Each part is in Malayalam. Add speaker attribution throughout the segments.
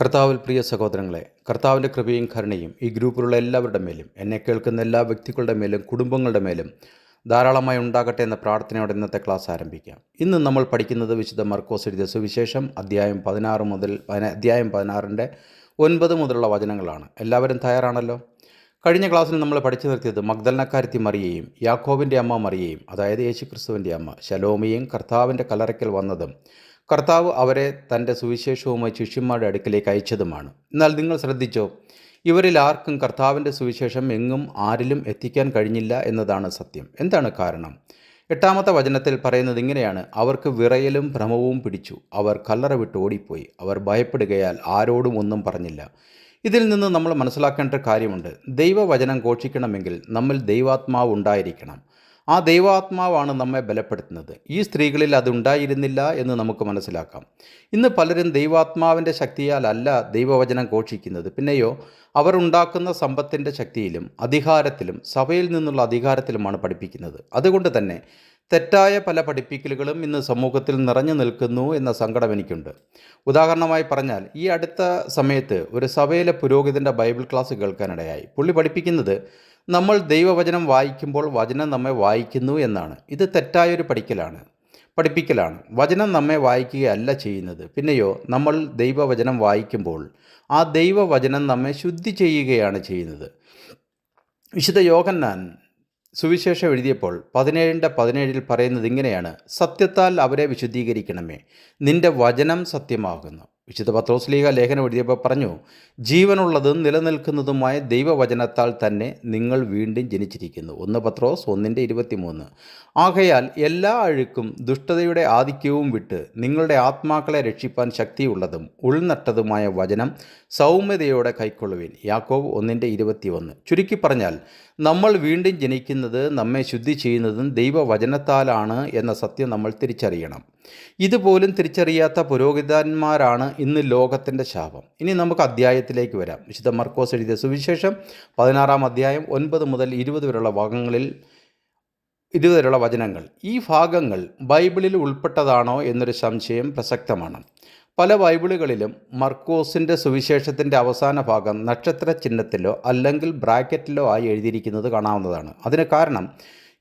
Speaker 1: കർത്താവിൽ പ്രിയ സഹോദരങ്ങളെ കർത്താവിന്റെ കൃപയും കരുണയും ഈ ഗ്രൂപ്പിലുള്ള എല്ലാവരുടെ മേലും എന്നെ കേൾക്കുന്ന എല്ലാ വ്യക്തികളുടെ മേലും കുടുംബങ്ങളുടെ മേലും ധാരാളമായി ഉണ്ടാകട്ടെ എന്ന പ്രാർത്ഥനയോടെ ഇന്നത്തെ ക്ലാസ് ആരംഭിക്കാം. ഇന്ന് നമ്മൾ പഠിക്കുന്നത് വിശുദ്ധ മർക്കോസ് എഴുതിയ സുവിശേഷം അധ്യായം പതിനാറ് മുതൽ അധ്യായം പതിനാറിന്റെ ഒൻപത് മുതലുള്ള വചനങ്ങളാണ്. എല്ലാവരും തയ്യാറാണല്ലോ? കഴിഞ്ഞ ക്ലാസ്സിൽ നമ്മൾ പഠിച്ചു നിർത്തിയത് മഗ്ദലനക്കാരത്തി മറിയയും യാക്കോവിന്റെ അമ്മ മറിയയും അതായത് യേശുക്രിസ്തുവിന്റെ അമ്മ ശലോമിയും കർത്താവിന്റെ കലറയ്ക്കൽ വന്നതും കർത്താവ് അവരെ തന്റെ സുവിശേഷവുമായി ശിഷ്യന്മാരുടെ അടുക്കിലേക്ക് അയച്ചതുമാണ്. എന്നാൽ നിങ്ങൾ ശ്രദ്ധിച്ചോ? ഇവരിൽ ആർക്കും കർത്താവിന്റെ സുവിശേഷം എങ്ങും ആരിലും എത്തിക്കാൻ കഴിഞ്ഞില്ല എന്നതാണ് സത്യം. എന്താണ് കാരണം? എട്ടാമത്തെ വചനത്തിൽ പറയുന്നത് ഇങ്ങനെയാണ്. അവർക്ക് വിറയലും ഭ്രമവും പിടിച്ചു. അവർ കല്ലറ വിട്ട് ഓടിപ്പോയി. അവർ ഭയപ്പെടുകയാൽ ആരോടും ഒന്നും പറഞ്ഞില്ല. ഇതിൽ നിന്ന് നമ്മൾ മനസ്സിലാക്കേണ്ട കാര്യമുണ്ട്. ദൈവവചനം ഘോഷിക്കണമെങ്കിൽ നമ്മിൽ ദൈവാത്മാവ് ഉണ്ടായിരിക്കണം. ആ ദൈവാത്മാവാണ് നമ്മെ ബലപ്പെടുത്തുന്നത്. ഈ സ്ത്രീകളിൽ അതുണ്ടായിരുന്നില്ല എന്ന് നമുക്ക് മനസ്സിലാക്കാം. ഇന്ന് പലരും ദൈവാത്മാവിന്റെ ശക്തിയാലല്ല ദൈവവചനം ഘോഷിക്കുന്നത്. പിന്നെയോ അവർ ഉണ്ടാക്കുന്ന സമ്പത്തിന്റെ ശക്തിയിലും അധികാരത്തിലും സഭയിൽ നിന്നുള്ള അധികാരത്തിലുമാണ് പഠിപ്പിക്കുന്നത്. അതുകൊണ്ട് തന്നെ തെറ്റായ പല പഠിപ്പിക്കലുകളും ഇന്ന് സമൂഹത്തിൽ നിറഞ്ഞു നിൽക്കുന്നു എന്ന സങ്കടം എനിക്കുണ്ട്. ഉദാഹരണമായി പറഞ്ഞാൽ ഈ അടുത്ത സമയത്ത് ഒരു സഭയിലെ പുരോഹിതന്റെ ബൈബിൾ ക്ലാസ് കേൾക്കാനിടയായി. പുള്ളി പഠിപ്പിക്കുന്നത് നമ്മൾ ദൈവവചനം വായിക്കുമ്പോൾ വചനം നമ്മെ വായിക്കുന്നു എന്നാണ്. ഇത് തെറ്റായൊരു പഠിക്കലാണ് പഠിപ്പിക്കലാണ്. വചനം നമ്മെ വായിക്കുകയല്ല ചെയ്യുന്നത്. പിന്നെയോ നമ്മൾ ദൈവവചനം വായിക്കുമ്പോൾ ആ ദൈവവചനം നമ്മെ ശുദ്ധി ചെയ്യുകയാണ് ചെയ്യുന്നത്. വിശുദ്ധ യോഗന്നാൻ സുവിശേഷം എഴുതിയപ്പോൾ പതിനേഴിന്റെ പതിനേഴിൽ പറയുന്നത് ഇങ്ങനെയാണ്. സത്യത്താൽ അവരെ വിശുദ്ധീകരിക്കണമേ. നിന്റെ വചനം സത്യമാകുന്നു. വിശുദ്ധ പത്രോസ്ലീഹ ലേഖനം എഴുതിയപ്പോൾ പറഞ്ഞു ജീവനുള്ളതും നിലനിൽക്കുന്നതുമായ ദൈവവചനത്താൽ തന്നെ നിങ്ങൾ വീണ്ടും ജനിച്ചിരിക്കുന്നു. ഒന്ന് പത്രോസ് ഒന്നിന്റെ ഇരുപത്തിമൂന്ന്. ആകയാൽ എല്ലാ അഴുക്കും ദുഷ്ടതയുടെ ആധിക്യവും വിട്ട് നിങ്ങളുടെ ആത്മാക്കളെ രക്ഷിപ്പാൻ ശക്തിയുള്ളതും ഉൾനട്ടതുമായ വചനം സൗമ്യതയോടെ കൈക്കൊള്ളുവിൻ. യാക്കോവ് ഒന്നിന്റെ ഇരുപത്തിയൊന്ന്. ചുരുക്കി പറഞ്ഞാൽ നമ്മൾ വീണ്ടും ജനിക്കുന്നത് നമ്മെ ശുദ്ധി ചെയ്യുന്നതും ദൈവവചനത്താലാണ് എന്ന സത്യം നമ്മൾ തിരിച്ചറിയണം. ഇതുപോലും തിരിച്ചറിയാത്ത പുരോഹിതന്മാരാണ് ഇന്ന് ലോകത്തിന്റെ ശാപം. ഇനി നമുക്ക് അധ്യായത്തിലേക്ക് വരാം. വിശുദ്ധ മർക്കോസ് എഴുതിയ സുവിശേഷം പതിനാറാം അധ്യായം ഒൻപത് മുതൽ ഇരുപത് വരെയുള്ള ഭാഗങ്ങളിൽ ഇതുവരെയുള്ള വചനങ്ങൾ. ഈ ഭാഗങ്ങൾ ബൈബിളിൽ ഉൾപ്പെട്ടതാണോ എന്നൊരു സംശയം പ്രസക്തമാണ്. പല ബൈബിളുകളിലും മർക്കോസിന്റെ സുവിശേഷത്തിന്റെ അവസാന ഭാഗം നക്ഷത്ര ചിഹ്നത്തിലോ അല്ലെങ്കിൽ ബ്രാക്കറ്റിലോ ആയി എഴുതിയിരിക്കുന്നത് കാണാവുന്നതാണ്. അതിന് കാരണം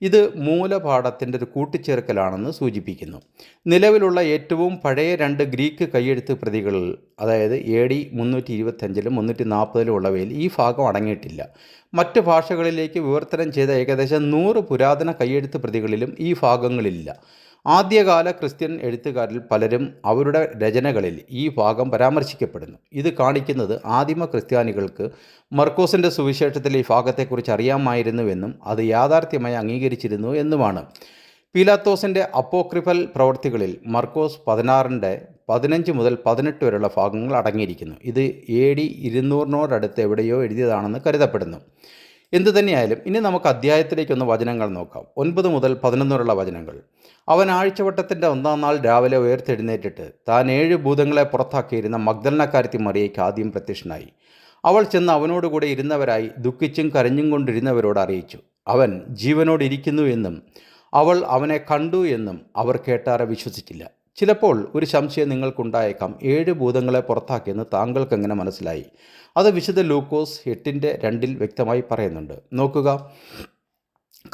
Speaker 1: ഇത് മൂലപാഠത്തിന്റെ ഒരു കൂട്ടിച്ചേർക്കലാണെന്ന് സൂചിപ്പിക്കുന്നു. നിലവിലുള്ള ഏറ്റവും പഴയ രണ്ട് ഗ്രീക്ക് കൈയെഴുത്ത് പ്രതികളിൽ അതായത് എ ഡി മുന്നൂറ്റി ഇരുപത്തഞ്ചിലും മുന്നൂറ്റി നാൽപ്പതിലും ഉള്ളവയിൽ ഈ ഭാഗം അടങ്ങിയിട്ടില്ല. മറ്റ് ഭാഷകളിലേക്ക് വിവർത്തനം ചെയ്ത ഏകദേശം നൂറ് പുരാതന കൈയെഴുത്ത് പ്രതികളിലും ഈ ഭാഗങ്ങളില്ല. ആദ്യകാല ക്രിസ്ത്യൻ എഴുത്തുകാരിൽ പലരും അവരുടെ രചനകളിൽ ഈ ഭാഗം പരാമർശിക്കപ്പെടുന്നു. ഇത് കാണിക്കുന്നത് ആദിമ ക്രിസ്ത്യാനികൾക്ക് മർക്കോസിന്റെ സുവിശേഷത്തിലെ ഈ ഭാഗത്തെക്കുറിച്ച് അറിയാമായിരുന്നുവെന്നും അത് യാഥാർത്ഥ്യമായി അംഗീകരിച്ചിരുന്നു എന്നുമാണ്. പീലാത്തോസിന്റെ അപ്പോക്രിഫൽ പ്രവൃത്തികളിൽ മർക്കോസ് പതിനാറിന്റെ പതിനഞ്ച് മുതൽ പതിനെട്ട് വരെയുള്ള ഭാഗങ്ങൾ അടങ്ങിയിരിക്കുന്നു. ഇത് എ ഡി ഇരുന്നൂറിനോടടുത്ത് എവിടെയോ എഴുതിയതാണെന്ന് കരുതപ്പെടുന്നു. എന്തു തന്നെയായാലും ഇനി നമുക്ക് അധ്യായത്തിലേക്കൊന്ന് വചനങ്ങൾ നോക്കാം. ഒൻപത് മുതൽ പതിനൊന്ന് വരെയുള്ള വചനങ്ങൾ. അവൻ ആഴ്ചവട്ടത്തിന്റെ ഒന്നാം നാൾ രാവിലെ ഉയർത്തെഴുന്നേറ്റിട്ട് താൻ ഏഴ് ഭൂതങ്ങളെ പുറത്താക്കിയിരുന്ന മഗ്ദലനക്കാരത്തി മറിയയ്ക്ക് ആദ്യം പ്രത്യക്ഷനായി. അവൾ ചെന്ന് അവനോടുകൂടെ ഇരുന്നവരായി ദുഃഖിച്ചും കരഞ്ഞും കൊണ്ടിരുന്നവരോട് അറിയിച്ചു. അവൻ ജീവനോടിരിക്കുന്നു എന്നും അവൾ അവനെ കണ്ടു എന്നും അവർ കേട്ടാറെ വിശ്വസിച്ചില്ല. ചിലപ്പോൾ ഒരു സംശയം നിങ്ങൾക്കുണ്ടായേക്കാം. ഏഴ് ഭൂതങ്ങളെ പുറത്താക്കിയെന്ന് താങ്കൾക്കെങ്ങനെ മനസ്സിലായി? അത് വിശുദ്ധ ലൂക്കോസ് എട്ടിന്റെ രണ്ടിൽ വ്യക്തമായി പറയുന്നുണ്ട്. നോക്കുക.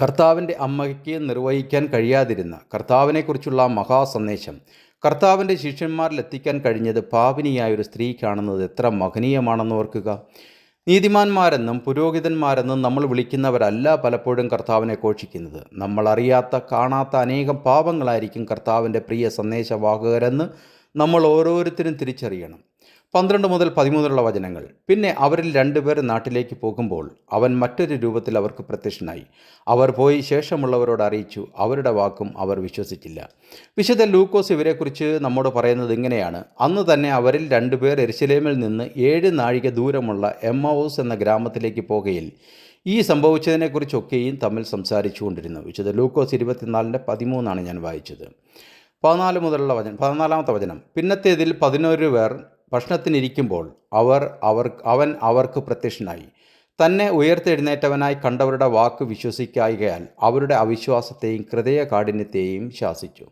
Speaker 1: കർത്താവിന്റെ അമ്മയ്ക്ക് നിർവഹിക്കാൻ കഴിയാതിരുന്ന കർത്താവിനെക്കുറിച്ചുള്ള മഹാസന്ദേശം. കർത്താവിന്റെ ശിഷ്യന്മാരിൽ എത്തിക്കാൻ കഴിഞ്ഞത് പാപിനിയായ ഒരു സ്ത്രീ കാണുന്നത് എത്ര മഹനീയമാണെന്ന് ഓർക്കുക. നീതിമാന്മാരെന്നും പുരോഹിതന്മാരെന്നും നമ്മൾ വിളിക്കുന്നവരല്ല പലപ്പോഴും കർത്താവിനെ ഘോഷിക്കുന്നത്. നമ്മൾ അറിയാത്ത കാണാത്ത അനേകം പാപങ്ങളായിരിക്കും കർത്താവിന്റെ പ്രിയ സന്ദേശവാഹകരെന്ന് നമ്മൾ ഓരോരുത്തരും തിരിച്ചറിയണം. പന്ത്രണ്ട് മുതൽ പതിമൂന്നുള്ള വചനങ്ങൾ. പിന്നെ അവരിൽ രണ്ടുപേർ നാട്ടിലേക്ക് പോകുമ്പോൾ അവൻ മറ്റൊരു രൂപത്തിൽ അവർക്ക് പ്രത്യക്ഷനായി. അവർ പോയി ശേഷമുള്ളവരോട് അറിയിച്ചു അവരുടെ വാക്കും അവർ വിശ്വസിച്ചില്ല. വിശുദ്ധ ലൂക്കോസ് ഇവരെക്കുറിച്ച് നമ്മോട് പറയുന്നത് ഇങ്ങനെയാണ്. അന്ന് തന്നെ അവരിൽ രണ്ടുപേർ എരിശിലേമിൽ നിന്ന് ഏഴ് നാഴിക ദൂരമുള്ള എമ്മൌസ് എന്ന ഗ്രാമത്തിലേക്ക് പോകുകയിൽ ഈ സംഭവിച്ചതിനെക്കുറിച്ചൊക്കെയും തമ്മിൽ സംസാരിച്ചു കൊണ്ടിരുന്നു. വിശുദ്ധ ലൂക്കോസ് ഇരുപത്തിനാലിന്റെ പതിമൂന്നാണ് ഞാൻ വായിച്ചത്. പതിനാല് മുതലുള്ള വചനം പതിനാലാമത്തെ വചനം. പിന്നത്തേതിൽ പതിനൊരു പേർ ഭക്ഷണത്തിനിരിക്കുമ്പോൾ അവർ അവർ അവൻ അവർക്ക് പ്രത്യക്ഷനായി. തന്നെ ഉയർത്തെഴുന്നേറ്റവനായി കണ്ടവരുടെ വാക്ക് വിശ്വസിക്കായികയാൽ അവരുടെ അവിശ്വാസത്തെയും ഹൃദയ കാഠിന്യത്തെയും ശാസിച്ചു.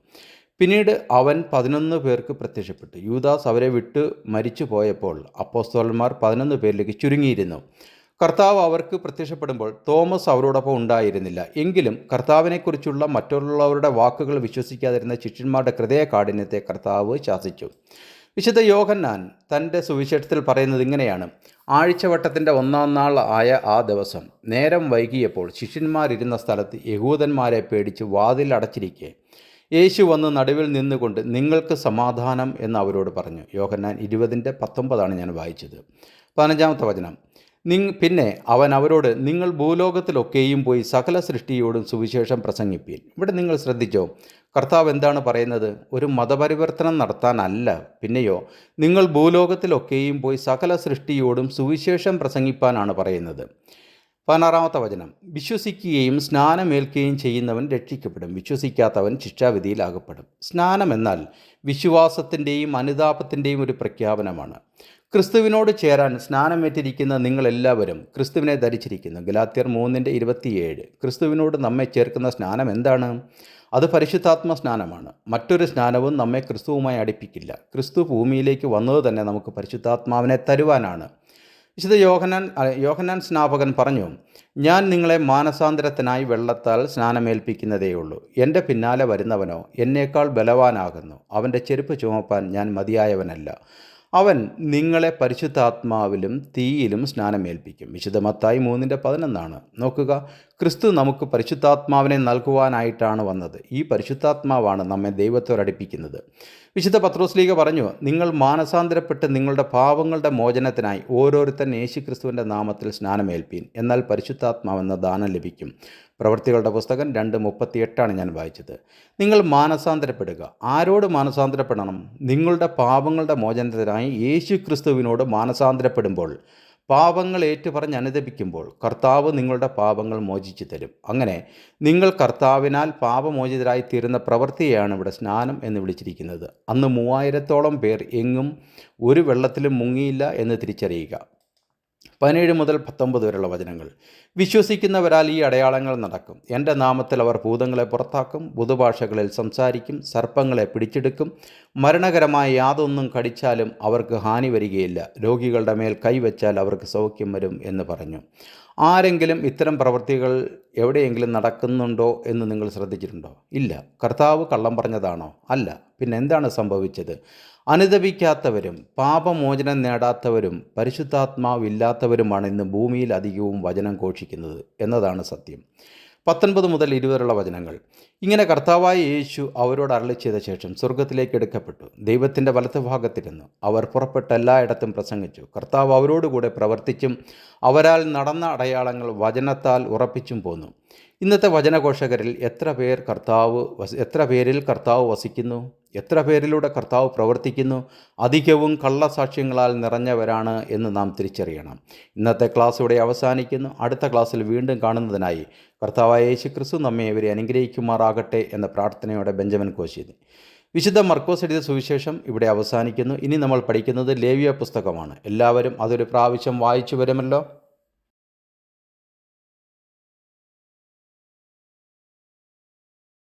Speaker 1: പിന്നീട് അവൻ പതിനൊന്ന് പേർക്ക് പ്രത്യക്ഷപ്പെട്ടു. യൂദാസ് അവരെ വിട്ട് മരിച്ചു പോയപ്പോൾ അപ്പോസ്തോലന്മാർ പതിനൊന്ന് പേരിലേക്ക് ചുരുങ്ങിയിരുന്നു. കർത്താവ് അവർക്ക് പ്രത്യക്ഷപ്പെടുമ്പോൾ തോമസ് അവരോടൊപ്പം ഉണ്ടായിരുന്നില്ല. എങ്കിലും കർത്താവിനെക്കുറിച്ചുള്ള മറ്റുള്ളവരുടെ വാക്കുകൾ വിശ്വസിക്കാതിരുന്ന ശിഷ്യന്മാരുടെ ഹൃദയ കാഠിന്യത്തെ കർത്താവ് ശാസിച്ചു. വിശുദ്ധ യോഹന്നാൻ തന്റെ സുവിശേഷത്തിൽ പറയുന്നത് ഇങ്ങനെയാണ്. ആഴ്ചവട്ടത്തിന്റെ ഒന്നാം നാൾ ആയ ആ ദിവസം നേരം വൈകിയപ്പോൾ ശിഷ്യന്മാരിരുന്ന സ്ഥലത്ത് യഹൂദന്മാരെ പേടിച്ച് വാതിൽ അടച്ചിരിക്കെ. യേശു വന്ന് നടുവിൽ നിന്നുകൊണ്ട് നിങ്ങൾക്ക് സമാധാനം എന്ന് അവരോട് പറഞ്ഞു. യോഹന്നാൻ ഇരുപതിന്റെ പത്തൊമ്പതാണ് ഞാൻ വായിച്ചത്. പതിനഞ്ചാമത്തെ വചനം. നിങ് പിന്നെ അവൻ അവരോട് നിങ്ങൾ ഭൂലോകത്തിലൊക്കെയും പോയി സകല സൃഷ്ടിയോടും സുവിശേഷം പ്രസംഗിപ്പീൻ. ഇവിടെ നിങ്ങൾ ശ്രദ്ധിച്ചോ? കർത്താവ് എന്താണ് പറയുന്നത്? ഒരു മതപരിവർത്തനം നടത്താനല്ല. പിന്നെയോ നിങ്ങൾ ഭൂലോകത്തിലൊക്കെയും പോയി സകല സൃഷ്ടിയോടും സുവിശേഷം പ്രസംഗിപ്പാനാണ് പറയുന്നത്. പതിനാറാമത്തെ വചനം. വിശ്വസിക്കുകയും സ്നാനമേൽക്കുകയും ചെയ്യുന്നവൻ രക്ഷിക്കപ്പെടും. വിശ്വസിക്കാത്തവൻ ശിക്ഷാവിധിയിലാകപ്പെടും. സ്നാനം എന്നാൽ വിശ്വാസത്തിന്റെയും അനുതാപത്തിന്റെയും ഒരു പ്രഖ്യാപനമാണ്. ക്രിസ്തുവിനോട് ചേരാൻ സ്നാനമേറ്റിരിക്കുന്ന നിങ്ങളെല്ലാവരും ക്രിസ്തുവിനെ ധരിച്ചിരിക്കുന്നു. ഗലാത്യർ മൂന്നിന്റെ ഇരുപത്തിയേഴ്. ക്രിസ്തുവിനോട് നമ്മെ ചേർക്കുന്ന സ്നാനം എന്താണ്? അത് പരിശുദ്ധാത്മ സ്നാനമാണ് മറ്റൊരു സ്നാനവും നമ്മെ ക്രിസ്തുവുമായി അടുപ്പിക്കില്ല. ക്രിസ്തു ഭൂമിയിലേക്ക് വന്നത് തന്നെ നമുക്ക് പരിശുദ്ധാത്മാവിനെ തരുവാനാണ്. വിശുദ്ധ യോഹനാൻ യോഹനാൻ സ്നാപകൻ പറഞ്ഞു ഞാൻ നിങ്ങളെ മാനസാന്തരത്തിനായി വെള്ളത്താൽ സ്നാനമേൽപ്പിക്കുന്നതേയുള്ളൂ എന്റെ പിന്നാലെ വരുന്നവനോ എന്നേക്കാൾ ബലവാനാകുന്നു. അവന്റെ ചെരുപ്പ് ചുമപ്പാൻ ഞാൻ മതിയായവനല്ല. അവൻ നിങ്ങളെ പരിശുദ്ധാത്മാവിലും തീയിലും സ്നാനമേൽപ്പിക്കും. വിശുദ്ധമത്തായി മൂന്നിന്റെ പതിനൊന്നാണ്. നോക്കുക ക്രിസ്തു നമുക്ക് പരിശുദ്ധാത്മാവിനെ നൽകുവാനായിട്ടാണ് വന്നത്. ഈ പരിശുദ്ധാത്മാവാണ് നമ്മെ ദൈവത്തോടടുപ്പിക്കുന്നത് വിശുദ്ധ പത്രോസ്ലീഗ പറഞ്ഞു നിങ്ങൾ മാനസാന്തരപ്പെട്ട് നിങ്ങളുടെ പാവങ്ങളുടെ മോചനത്തിനായി ഓരോരുത്തൻ യേശു ക്രിസ്തുവിന്റെ നാമത്തിൽ സ്നാനമേൽപ്പീൻ. എന്നാൽ പരിശുദ്ധാത്മാവെന്ന ദാനം ലഭിക്കും. പ്രവൃത്തികളുടെ പുസ്തകം രണ്ട് മുപ്പത്തിയെട്ടാണ് ഞാൻ വായിച്ചത്. നിങ്ങൾ മാനസാന്തരപ്പെടുക. ആരോട് മാനസാന്തരപ്പെടണം? നിങ്ങളുടെ പാപങ്ങളുടെ മോചനത്തിനായി യേശു ക്രിസ്തുവിനോട് മാനസാന്തരപ്പെടുമ്പോൾ പാപങ്ങൾ ഏറ്റുപറഞ്ഞ് അനുദപിക്കുമ്പോൾ കർത്താവ് നിങ്ങളുടെ പാപങ്ങൾ മോചിച്ചു തരും. അങ്ങനെ നിങ്ങൾ കർത്താവിനാൽ പാപമോചിതരായി തീരുന്ന പ്രവൃത്തിയാണ് ഇവിടെ സ്നാനം എന്ന് വിളിച്ചിരിക്കുന്നത്. അന്ന് മൂവായിരത്തോളം പേർ എങ്ങും ഒരു വെള്ളത്തിലും മുങ്ങിയില്ല എന്ന് തിരിച്ചറിയുക. പതിനേഴ് മുതൽ പത്തൊമ്പത് വരെയുള്ള വചനങ്ങൾ. വിശ്വസിക്കുന്നവരാൽ ഈ അടയാളങ്ങൾ നടക്കും. എന്റെ നാമത്തിൽ അവർ ഭൂതങ്ങളെ പുറത്താക്കും ബുധഭാഷകളിൽ സംസാരിക്കും സർപ്പങ്ങളെ പിടിച്ചെടുക്കും. മരണകരമായ യാതൊന്നും കടിച്ചാലും അവർക്ക് ഹാനി വരികയില്ല. രോഗികളുടെ മേൽ കൈവച്ചാൽ അവർക്ക് സൗഖ്യം വരും എന്ന് പറഞ്ഞു. ആരെങ്കിലും ഇത്തരം പ്രവൃത്തികൾ എവിടെയെങ്കിലും നടക്കുന്നുണ്ടോ എന്ന് നിങ്ങൾ ശ്രദ്ധിച്ചിട്ടുണ്ടോ? ഇല്ല. കർത്താവ് കള്ളം പറഞ്ഞതാണോ? അല്ല. പിന്നെ എന്താണ് സംഭവിച്ചത്? അനുദപിക്കാത്തവരും പാപമോചനം നേടാത്തവരും പരിശുദ്ധാത്മാവില്ലാത്തവരുമാണ് ഇന്ന് ഭൂമിയിൽ അധികവും വചനം ഘോഷിക്കുന്നത് എന്നതാണ് സത്യം. പത്തൊൻപത് മുതൽ ഇരുപതുള്ള വചനങ്ങൾ. ഇങ്ങനെ കർത്താവായ യേശു അവരോട് അരളി ചെയ്ത ശേഷം സ്വർഗത്തിലേക്ക് എടുക്കപ്പെട്ടു. ദൈവത്തിന്റെ വലത്ത് ഭാഗത്തിരുന്നു. അവർ പുറപ്പെട്ട എല്ലായിടത്തും പ്രസംഗിച്ചു. കർത്താവ് അവരോടുകൂടെ പ്രവർത്തിച്ചും അവരാൽ നടന്ന അടയാളങ്ങൾ വചനത്താൽ ഉറപ്പിച്ചും പോന്നു. ഇന്നത്തെ വചനഘോഷകരിൽ എത്ര പേർ കർത്താവ് എത്ര പേരിൽ കർത്താവ് വസിക്കുന്നു? എത്ര പേരിലൂടെ കർത്താവ് പ്രവർത്തിക്കുന്നു? അധികവും കള്ളസാക്ഷ്യങ്ങളാൽ നിറഞ്ഞവരാണ് എന്ന് നാം തിരിച്ചറിയണം. ഇന്നത്തെ ക്ലാസ് ഇവിടെ അവസാനിക്കുന്നു. അടുത്ത ക്ലാസ്സിൽ വീണ്ടും കാണുന്നതിനായി കർത്താവായ യേശു ക്രിസ്തു നമ്മെ ഇവരെ അനുഗ്രഹിക്കുമാറാകട്ടെ എന്ന പ്രാർത്ഥനയോടെ ബെഞ്ചമിൻ കോശിയത് വിശുദ്ധ മർക്കോസ് എഴുതിയ സുവിശേഷം ഇവിടെ അവസാനിക്കുന്നു. ഇനി നമ്മൾ പഠിക്കുന്നത് ലേവിയ പുസ്തകമാണ്. എല്ലാവരും അതൊരു പ്രാവശ്യം വായിച്ചു വരുമല്ലോ.